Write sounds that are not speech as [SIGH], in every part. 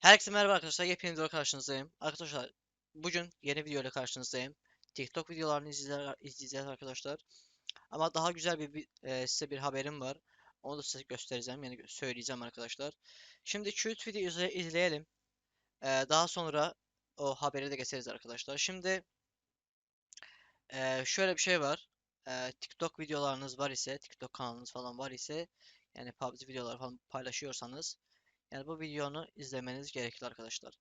Herkese merhaba arkadaşlar. Yepyeni video karşınızdayım. Arkadaşlar bugün yeni video ile karşınızdayım. TikTok videolarını izleyeceğiz arkadaşlar. Ama daha güzel bir, bir e, size bir haberim var. Onu da size göstereceğim. Yani söyleyeceğim arkadaşlar. Şimdi Qt video izle- izleyelim. E, daha sonra o haberi de geçeriz arkadaşlar. Şimdi e, şöyle bir şey var. E, TikTok videolarınız var ise, TikTok kanalınız falan var ise, yani PUBG videolar falan paylaşıyorsanız, yani bu videonu izlemeniz gerekli arkadaşlar.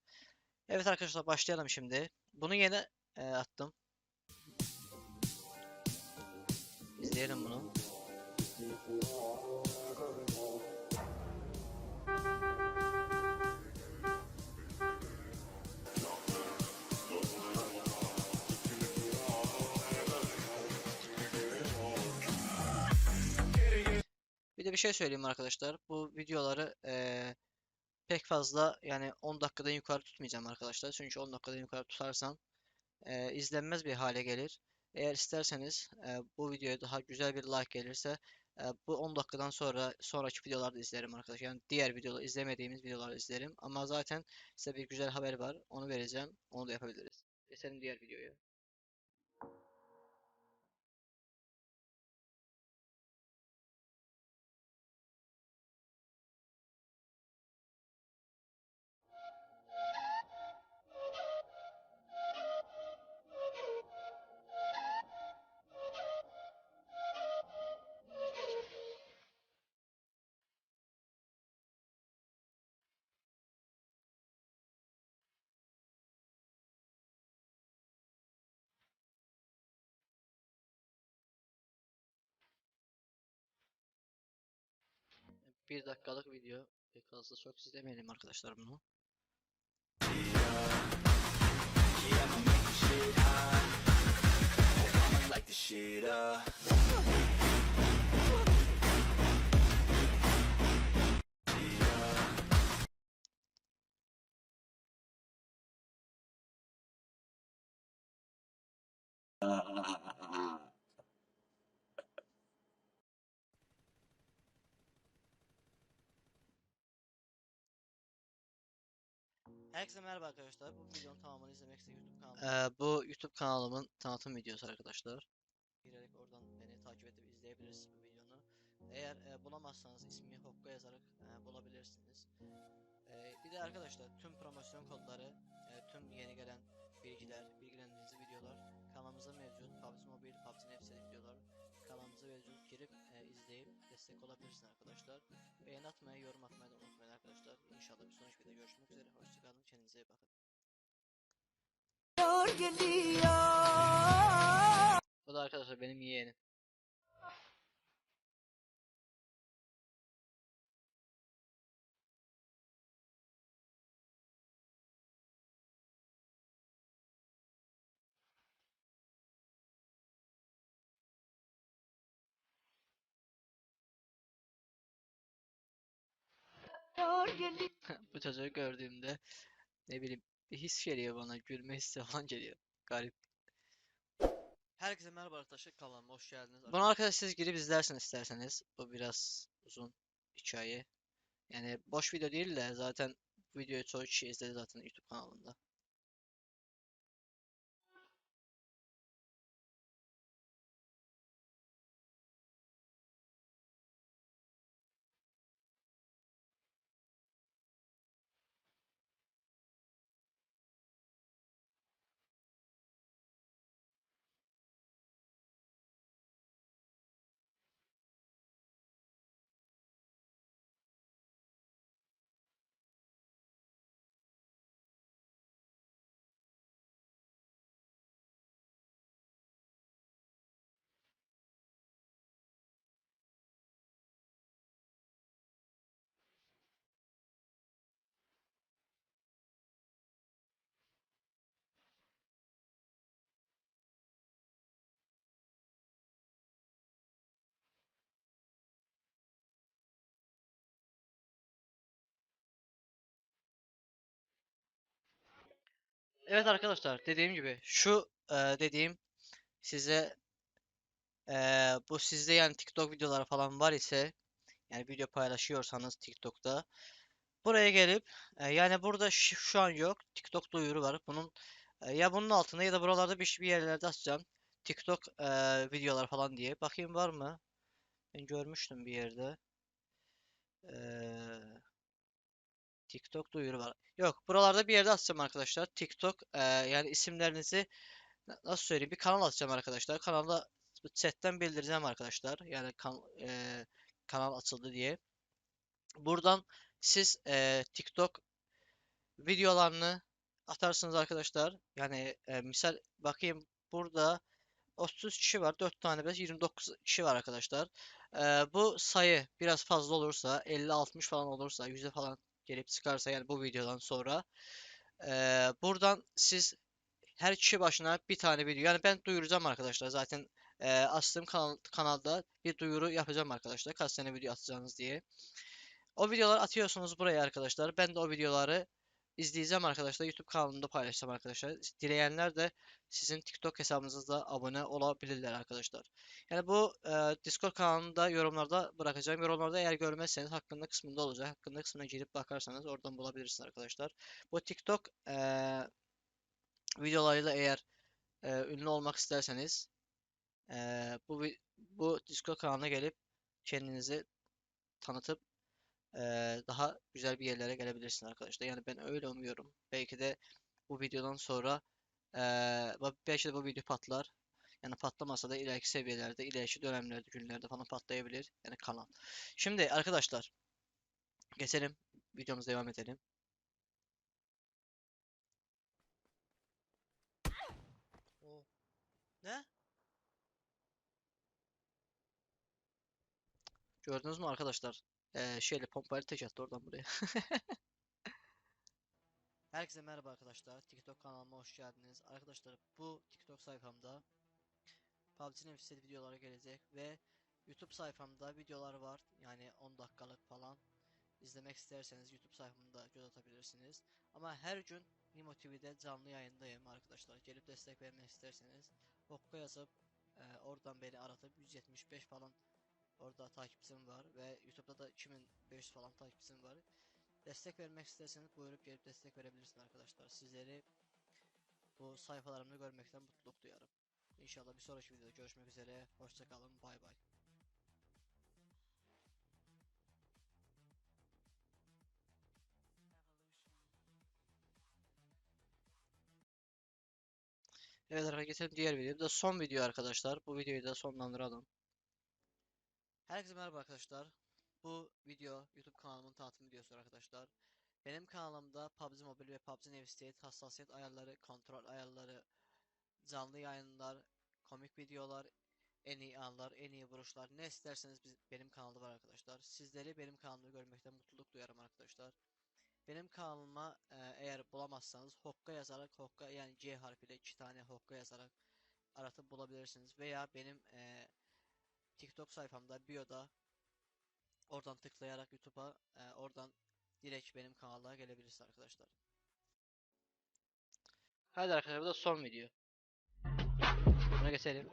Evet arkadaşlar başlayalım şimdi. Bunu yeni e, attım. İzleyelim bunu. Bir de bir şey söyleyeyim arkadaşlar. Bu videoları e, pek fazla yani 10 dakikadan yukarı tutmayacağım arkadaşlar. Çünkü 10 dakikadan yukarı tutarsam e, izlenmez bir hale gelir. Eğer isterseniz e, bu videoya daha güzel bir like gelirse e, bu 10 dakikadan sonra sonraki videolarda izlerim arkadaşlar. Yani diğer videoları izlemediğimiz videoları izlerim. Ama zaten size bir güzel haber var. Onu vereceğim. Onu da yapabiliriz. Geçelim diğer videoya. Bir dakikalık video. Pek fazla çok izlemeyelim arkadaşlar bunu. like [LAUGHS] Herkese merhaba arkadaşlar. Bu videonun tamamını izlemek ise YouTube kanalım. bu YouTube kanalımın tanıtım videosu arkadaşlar. Girerek oradan beni takip edip izleyebilirsiniz bu videonu. Eğer e, bulamazsanız ismimi Hokka yazarak e, bulabilirsiniz. E, bir de arkadaşlar tüm promosyon kodları, e, tüm yeni gelen bilgiler, bilgilendirici videolar kanalımızda mevcut. PUBG Mobile, PUBG Nefseli videolar kanalımıza mevcut. Girip e, izleyip destek olabilirsiniz arkadaşlar. Beğeni atmayı, yorum atmayı da unutmayın arkadaşlar. İnşallah bir sonraki videoda görüşmek üzere. Hoşçakalın. Kendinize iyi bakın. Bu da arkadaşlar benim yeğenim. [LAUGHS] Bu çocuğu gördüğümde ne bileyim bir his geliyor bana. Gülme hissi [LAUGHS] falan geliyor. Garip. Herkese merhaba arkadaşlar kanalıma hoş geldiniz. Bunu arkadaşlar siz girip izlersiniz isterseniz. Bu biraz uzun hikaye. Yani boş video değil de zaten videoyu çoğu kişi izledi zaten YouTube kanalında. Evet arkadaşlar dediğim gibi şu e, dediğim size e, bu sizde yani TikTok videoları falan var ise yani video paylaşıyorsanız TikTok'ta Buraya gelip e, yani burada şu, şu an yok. TikTok duyuru var. Bunun e, ya bunun altında ya da buralarda bir, bir yerlerde açacağım. TikTok e, videolar falan diye. Bakayım var mı? Ben görmüştüm bir yerde. Eee TikTok duyuru var. Yok, buralarda bir yerde atacağım arkadaşlar. TikTok eee, yani isimlerinizi na- nasıl söyleyeyim? Bir kanal açacağım arkadaşlar. Kanalda chatten bildireceğim arkadaşlar. Yani kan, eee, kanal açıldı diye. Buradan siz eee, TikTok videolarını atarsınız arkadaşlar. Yani eee, misal bakayım burada 30 kişi var. 4 tane bez 29 kişi var arkadaşlar. Eee, bu sayı biraz fazla olursa 50-60 falan olursa 100'e falan gelip çıkarsa yani bu videodan sonra eee, buradan siz her kişi başına bir tane video yani ben duyuracağım arkadaşlar zaten eee açtığım kanal, kanalda bir duyuru yapacağım arkadaşlar kaç tane video atacağınız diye. O videoları atıyorsunuz buraya arkadaşlar. Ben de o videoları izleyeceğim arkadaşlar. YouTube kanalımda paylaşacağım arkadaşlar. Dileyenler de sizin TikTok hesabınızda abone olabilirler arkadaşlar. Yani bu e, Discord kanalında yorumlarda bırakacağım. Yorumlarda eğer görmezseniz hakkında kısmında olacak. Hakkında kısmına girip bakarsanız oradan bulabilirsiniz arkadaşlar. Bu TikTok e, videolarıyla eğer e, ünlü olmak isterseniz e, bu bu Discord kanalına gelip kendinizi tanıtıp daha güzel bir yerlere gelebilirsin arkadaşlar. Yani ben öyle umuyorum. Belki de bu videodan sonra belki de bu video patlar. Yani patlamasa da ileriki seviyelerde, ileriki dönemlerde, günlerde falan patlayabilir. Yani kanal. Şimdi arkadaşlar geçelim. Videomuza devam edelim. O Ne? Gördünüz mü arkadaşlar? Eee şeyle pompayla tek oradan buraya. [LAUGHS] herkese merhaba arkadaşlar. TikTok kanalıma hoş geldiniz. Arkadaşlar bu TikTok sayfamda PUBG Nefisleri videoları gelecek ve YouTube sayfamda videolar var. Yani 10 dakikalık falan. İzlemek isterseniz YouTube sayfamda göz atabilirsiniz. Ama her gün Nimo TV'de canlı yayındayım arkadaşlar. Gelip destek vermek isterseniz Okka yazıp e, oradan beni aratıp 175 falan orada takipçim var ve YouTube'da da 2500 falan takipçim var. Destek vermek isterseniz buyurup gelip destek verebilirsiniz arkadaşlar. Sizleri bu sayfalarımda görmekten mutluluk duyarım. İnşallah bir sonraki videoda görüşmek üzere. Hoşçakalın. Bay bay. Evet arkadaşlar geçelim diğer video. Bu da son video arkadaşlar. Bu videoyu da sonlandıralım. Herkese merhaba arkadaşlar. Bu video YouTube kanalımın tanıtım videosu arkadaşlar. Benim kanalımda PUBG Mobile ve PUBG Navigate hassasiyet ayarları, kontrol ayarları, canlı yayınlar, komik videolar, en iyi anlar, en iyi vuruşlar ne isterseniz biz, benim kanalda var arkadaşlar. Sizleri benim kanalımda görmekten mutluluk duyarım arkadaşlar. Benim kanalıma e, eğer bulamazsanız Hokka yazarak Hokka yani C harfiyle iki tane Hokka yazarak aratıp bulabilirsiniz veya benim e, TikTok sayfamda bio'da oradan tıklayarak YouTube'a e, oradan direkt benim kanala gelebilirsiniz arkadaşlar. Hadi arkadaşlar bu da son video. Buna geçelim.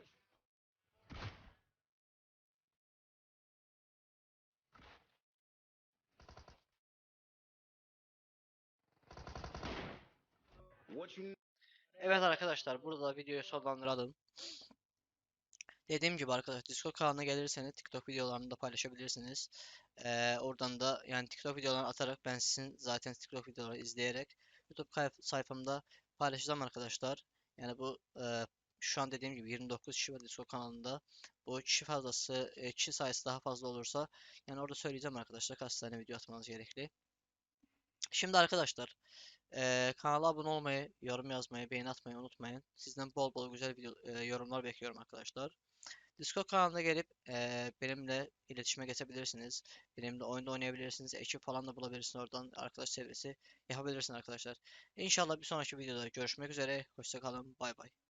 Evet arkadaşlar burada da videoyu sonlandıralım. Dediğim gibi arkadaşlar Discord kanalına gelirseniz TikTok videolarını da paylaşabilirsiniz. Ee, oradan da yani TikTok videolarını atarak ben sizin zaten TikTok videoları izleyerek YouTube sayfamda paylaşacağım arkadaşlar. Yani bu e, şu an dediğim gibi 29 kişi var Discord kanalında. Bu kişi fazlası, e, kişi sayısı daha fazla olursa yani orada söyleyeceğim arkadaşlar kaç tane video atmanız gerekli. Şimdi arkadaşlar e, kanala abone olmayı, yorum yazmayı, beğeni atmayı unutmayın. Sizden bol bol güzel video, e, yorumlar bekliyorum arkadaşlar. Discord kanalına gelip eee, benimle iletişime geçebilirsiniz. Benimle oyunda oynayabilirsiniz. Ekip falan da bulabilirsiniz. Oradan arkadaş çevresi yapabilirsiniz arkadaşlar. İnşallah bir sonraki videoda görüşmek üzere. Hoşça kalın. Bay bay.